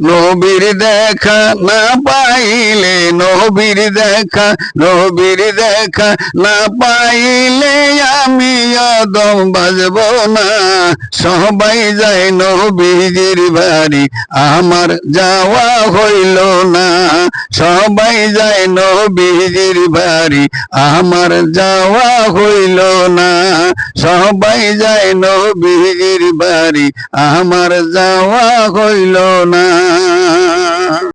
নবীর দেখা না পাইলে, নবীর দেখা নবীর দেখা না পাইলে আমি আদম বাজব না। সবাই যায় নবীজির বাড়ি, আমার যাওয়া হইল না। সবাই যায় নবীজির বাড়ি, আমার যাওয়া হইল না। সবাই যায় নবীর বাড়ি। আমার যাওয়া হইল না।